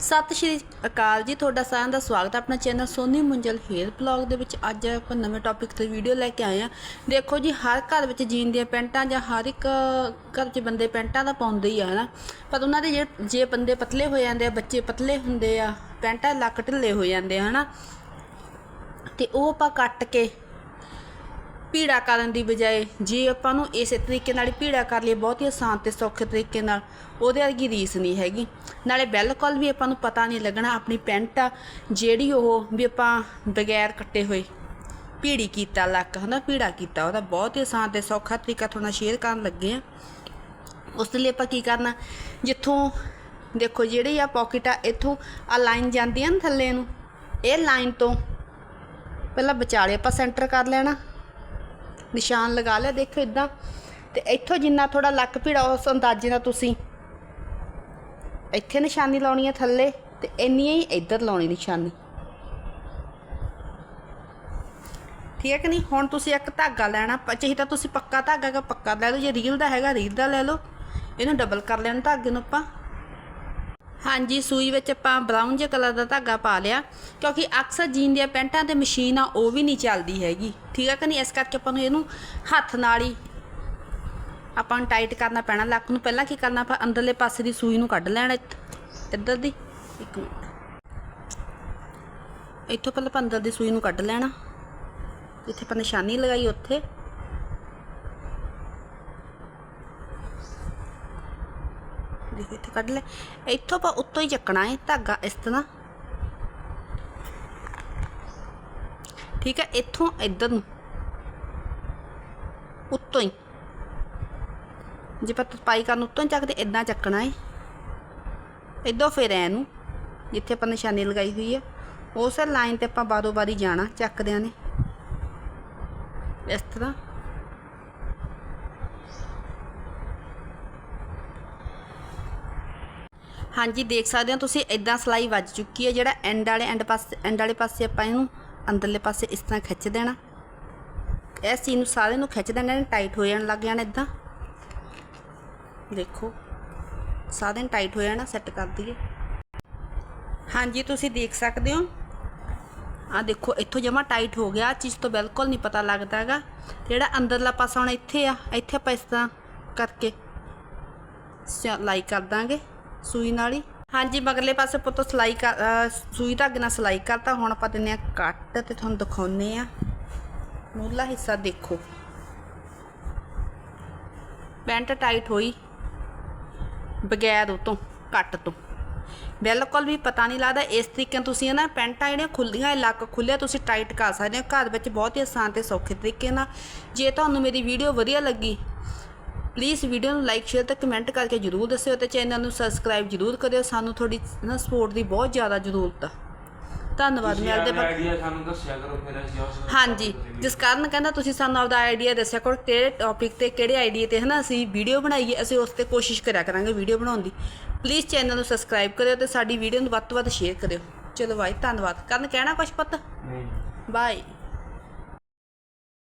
ਸਤਿ ਸ਼੍ਰੀ ਅਕਾਲ ਜੀ, ਤੁਹਾਡਾ ਸਾਰਿਆਂ ਦਾ ਸਵਾਗਤ ਹੈ ਆਪਣਾ channel Soni Munjal hair blog ਦੇ ਵਿੱਚ। ਅੱਜ ਆਪਾਂ ਨਵੇਂ ਟੌਪਿਕ ਤੇ ਵੀਡੀਓ ਲੈ ਕੇ ਆਏ ਆ ਦੇਖੋ ਜੀ, ਹਰ ਘਰ ਵਿੱਚ ਜੀਨ ਦੀਆਂ ਪੈਂਟਾਂ ਜਾਂ ਹਰ ਇੱਕ ਘਰ 'ਚ ਬੰਦੇ ਪੈਂਟਾਂ ਤਾਂ ਪਾਉਂਦੇ ਹੀ ਆ, ਹਨਾ? ਪਰ ਉਹਨਾਂ ਦੇ ਜੇ ਜੇ ਬੰਦੇ ਪਤਲੇ ਹੋ ਜਾਂਦੇ ਆ, ਬੱਚੇ ਪਤਲੇ ਹੁੰਦੇ ਆ, ਪੈਂਟਾਂ ਲੱਕ ਢਿੱਲੇ ਹੋ ਜਾਂਦੇ ਆ, ਹਨਾ? ਤੇ ਉਹ ਆਪਾਂ ਕੱਟ ਕੇ ਭੀੜਾ ਕਰਨ ਦੀ ਬਜਾਏ ਜੇ ਆਪਾਂ ਨੂੰ ਇਸੇ ਤਰੀਕੇ ਨਾਲ ਭੀੜਾ ਕਰ ਲਈਏ, ਬਹੁਤ ਹੀ ਆਸਾਨ ਤੇ ਸੌਖੇ ਤਰੀਕੇ ਨਾਲ, ਉਹਦੇ ਵਰਗੀ ਰੀਸ ਨਹੀਂ ਹੈਗੀ। ਨਾਲੇ ਬਿਲਕੁਲ ਵੀ ਆਪਾਂ ਨੂੰ ਪਤਾ ਨਹੀਂ ਲੱਗਣਾ ਆਪਣੀ ਪੈਂਟ ਆ, ਜਿਹੜੀ ਉਹ ਵੀ ਆਪਾਂ ਬਗੈਰ ਕੱਟੇ ਹੋਏ ਭੀੜੀ ਕੀਤਾ, ਲੱਕ ਹਨਾ ਭੀੜਾ ਕੀਤਾ, ਉਹਦਾ ਬਹੁਤ ਹੀ ਆਸਾਨ ਤੇ ਸੌਖਾ ਤਰੀਕਾ ਤੁਹਾਨੂੰ ਸ਼ੇਅਰ ਕਰਨ ਲੱਗੇ ਆ ਉਸ ਲਈ ਆਪਾਂ ਕੀ ਕਰਨਾ, ਜਿੱਥੋਂ ਦੇਖੋ ਜਿਹੜੀ ਆ ਪਾਕਟ ਆ, ਇੱਥੋਂ ਆ ਲਾਈਨ ਜਾਂਦੀ ਆ ਨਾ ਥੱਲੇ ਨੂੰ, ਇਹ ਲਾਈਨ ਤੋਂ ਪਹਿਲਾਂ ਵਿਚਾਲੇ ਆਪਾਂ ਸੈਂਟਰ ਕਰ ਲੈਣਾ। ਨਿਸ਼ਾਨ ਲਗਾ ਲਿਆ, ਦੇਖੋ ਇਦਾਂ ਤੇ ਇੱਥੋਂ ਜਿੰਨਾ ਥੋੜਾ ਲੱਕ ਭੀੜਾ, ਉਸ ਅੰਦਾਜ਼ੇ ਨਾਲ ਤੁਸੀਂ ਇੱਥੇ ਨਿਸ਼ਾਨੀ ਲਾਉਣੀ ਹੈ ਥੱਲੇ ਤੇ ਇੰਨੀ ਹੀ ਇੱਧਰ ਲਾਉਣੀ ਨਿਸ਼ਾਨੀ। ਠੀਕ ਹੈ ਕਿ ਨਹੀਂ? ਹੁਣ ਤੁਸੀਂ ਇੱਕ ਧਾਗਾ ਲੈਣਾ, ਪ- ਤਾਂ ਤੁਸੀਂ ਪੱਕਾ ਧਾਗਾ ਹੈਗਾ, ਪੱਕਾ ਲੈ ਲਓ, ਜੇ ਰੀਲ ਦਾ ਹੈਗਾ, ਰੀਲ ਦਾ ਲੈ ਲਓ। ਇਹਨੂੰ ਡਬਲ ਕਰ ਲੈਣਾ ਧਾਗੇ ਨੂੰ ਆਪਾਂ। ਹਾਂਜੀ, ਸੂਈ ਵਿੱਚ ਆਪਾਂ ਬਰਾਊਨ ਜਿਹਾ ਕਲਰ ਦਾ ਧਾਗਾ ਪਾ ਲਿਆ, ਕਿਉਂਕਿ ਅਕਸਰ ਜੀਨ ਦੀਆਂ ਪੈਂਟਾਂ ਤੇ ਮਸ਼ੀਨ ਆ, ਉਹ ਵੀ ਨਹੀਂ ਚੱਲਦੀ ਹੈਗੀ। ਠੀਕ ਹੈ ਕਿ ਨਹੀਂ? ਇਸ ਕਰਕੇ ਆਪਾਂ ਨੂੰ ਇਹਨੂੰ ਹੱਥ ਨਾਲ ਹੀ ਆਪਾਂ ਨੂੰ ਟਾਈਟ ਕਰਨਾ ਪੈਣਾ। ਲੱਕ ਨੂੰ ਪਹਿਲਾਂ ਕੀ ਕਰਨਾ, ਆਪਾਂ ਅੰਦਰਲੇ ਪਾਸੇ ਦੀ ਸੂਈ ਨੂੰ ਕੱਢ ਲੈਣਾ ਇੱਥ- ਇੱਧਰ ਦੀ। ਇੱਕ ਮਿੰਟ। ਇੱਥੋਂ ਪਹਿਲਾਂ ਆਪਾਂ ਅੰਦਰ ਦੀ ਸੂਈ ਨੂੰ ਕੱਢ ਲੈਣਾ। ਜਿੱਥੇ ਆਪਾਂ ਨਿਸ਼ਾਨੀ ਲਗਾਈ, ਉੱਥੇ। ਦੇਖੋ ਇੱਥੇ ਕੱਢ ਲੈ। ਇੱਥੋਂ ਆਪਾਂ ਉੱਤੋਂ ਹੀ ਚੱਕਣਾ ਹੈ ਧਾਗਾ, ਇਸ ਤਰ੍ਹਾਂ। ਠੀਕ ਹੈ, ਇੱਥੋਂ ਇੱਧਰ ਨੂੰ। ਉੱਤੋਂ ਹੀ। ਜੇ ਆਪਾਂ ਪਾਈ ਕਰਨ ਉੱਤੋਂ ਹੀ ਚੱਕਦੇ ਇਦਾਂ ਚੱਕਣਾ ਹੈ ਇਦੋਂ ਫਿਰ ਐ ਨੂੰ, ਜਿੱਥੇ ਆਪਾਂ ਨਿਸ਼ਾਨੀ ਲਗਾਈ ਹੋਈ ਹੈ। ਉਸ ਲਾਈਨ ਤੇ ਆਪਾਂ ਬਾਰੋ ਬਾਰੀ ਜਾਣਾ, ਚੱਕਦਿਆਂ ਨੇ। ਇਸ ਤਰ੍ਹਾਂ। ਹਾਂਜੀ, ਦੇਖ ਸਕਦੇ ਹੋ ਤੁਸੀਂ ਇਦਾਂ ਸਲਾਈ ਵੱਜ ਚੁੱਕੀ ਹੈ ਜਿਹੜਾ ਐਂਡ ਵਾਲੇ ਐਂਡ ਪਾਸੇ ਐਂਡ ਵਾਲੇ ਪਾਸੇ ਆਪਾਂ ਇਹਨੂੰ ਅੰਦਰਲੇ ਪਾਸੇ ਇਸ ਤਰ੍ਹਾਂ ਖਿੱਚ ਦੇਣਾ। ਇਸ ਚੀਜ਼ ਨੂੰ ਸਾਰੇ ਨੂੰ ਖਿੱਚ ਦੇਣਾ, ਇਹਨੇ ਟਾਈਟ ਹੋ ਜਾਣ ਲੱਗ ਜਾਣਾ ਇਦਾਂ ਦੇਖੋ ਸਾਰੇ ਟਾਈਟ ਹੋ ਜਾਣਾ ਸੈੱਟ ਕਰ ਦਈਏ। ਹਾਂਜੀ, ਤੁਸੀਂ ਦੇਖ ਸਕਦੇ ਹੋ। ਆ ਦੇਖੋ, ਇੱਥੋਂ ਜਮਾ ਟਾਈਟ ਹੋ ਗਿਆ। ਆਹ ਚੀਜ਼ ਤੋਂ ਬਿਲਕੁਲ ਨਹੀਂ ਪਤਾ ਲੱਗਦਾ ਹੈਗਾ। ਜਿਹੜਾ ਅੰਦਰਲਾ ਪਾਸਾ ਹੁਣ ਇੱਥੇ ਆ, ਇੱਥੇ ਆਪਾਂ ਇਸ ਤਰ੍ਹਾਂ ਕਰਕੇ ਸਲਾਈ ਕਰ ਦਾਂਗੇ। ਸੂਈ ਨਾਲ? ਹੀ ਹਾਂਜੀ, ਮਗਰਲੇ ਪਾਸੇ ਪੁੱਤੋ ਸਲਾਈ ਕਰ ਸੂਈ ਧਾਗੇ ਨਾਲ ਸਲਾਈ ਕਰਤਾ, ਹੁਣ ਆਪਾਂ ਦਿੰਨੇ ਆ ਕੱਟ ਤੇ ਤੁਹਾਨੂੰ ਦਿਖਾਉਨੇ ਆ। ਮੂਲਾ ਹਿੱਸਾ ਦੇਖੋ। ਪੈਂਟ ਟਾਈਟ ਹੋਈ, ਬਗੈਰ ਉਹ ਤੋਂ ਕੱਟ ਤੋਂ। ਬਿਲਕੁਲ ਵੀ ਪਤਾ ਨਹੀਂ ਲੱਗਦਾ, ਇਸ ਤਰੀਕੇ ਨਾਲ ਤੁਸੀਂ ਨਾ ਪੈਂਟਾਂ ਜਿਹੜੀਆਂ ਖੁੱਲੀਆਂ ਲੱਕ ਖੁੱਲਿਆ ਤੁਸੀਂ ਟਾਈਟ ਕਰ ਸਕਦੇ ਹੋ। ਘਰ ਵਿੱਚ ਬਹੁਤ ਹੀ ਆਸਾਨ ਤੇ ਸੌਖੇ ਤਰੀਕੇ ਨਾਲ। ਜੇ ਤੁਹਾਨੂੰ ਮੇਰੀ ਵੀਡੀਓ ਵਧੀਆ ਲੱਗੀ ਪਲੀਜ਼ ਵੀਡੀਓ ਨੂੰ ਲਾਈਕ ਸ਼ੇਅਰ ਤੇ ਕਮੈਂਟ ਕਰਕੇ ਜਰੂਰ ਦੱਸਿਓ ਤੇ ਚੈਨਲ ਨੂੰ ਸਬਸਕ੍ਰਾਈਬ ਜਰੂਰ ਕਰਿਓ। ਸਾਨੂੰ ਥੋੜੀ ਨਾ ਸਪੋਰਟ ਦੀ ਬਹੁਤ ਜ਼ਿਆਦਾ ਜ਼ਰੂਰਤ ਆ। ਧੰਨਵਾਦ ਮਿਲਦੇ ਬਾਕੀ ਆਈਡੀਆ ਸਾਨੂੰ ਦੱਸਿਆ ਕਰੋ ਫਿਰ ਅਸੀਂ ਉਸ ਹਾਂਜੀ ਜਿਸ ਕਾਰਨ ਕਹਿੰਦਾ ਤੁਸੀਂ ਸਾਨੂੰ ਆਪਦਾ ਆਈਡੀਆ ਦੱਸਿਆ ਕਰੋ ਕਿਹੜੇ ਟੌਪਿਕ ਤੇ ਕਿਹੜੇ ਆਈਡੀਆ ਤੇ ਹਨਾ ਅਸੀਂ ਵੀਡੀਓ ਬਣਾਈਏ ਅਸੀਂ ਉਸ ਤੇ ਕੋਸ਼ਿਸ਼ ਕਰਿਆ ਕਰਾਂਗੇ ਵੀਡੀਓ ਬਣਾਉਣ ਦੀ। ਪਲੀਜ਼ ਚੈਨਲ ਨੂੰ ਸਬਸਕ੍ਰਾਈਬ ਕਰਿਓ ਤੇ ਸਾਡੀ ਵੀਡੀਓ ਨੂੰ ਵੱਧ ਤੋਂ ਵੱਧ ਸ਼ੇਅਰ ਕਰਿਓ। ਚਲੋ ਬਾਈ ਧੰਨਵਾਦ। ਕਰਨ ਕਹਿਣਾ ਕੁਛ ਪਤਾ? ਨਹੀਂ। ਬਾਏ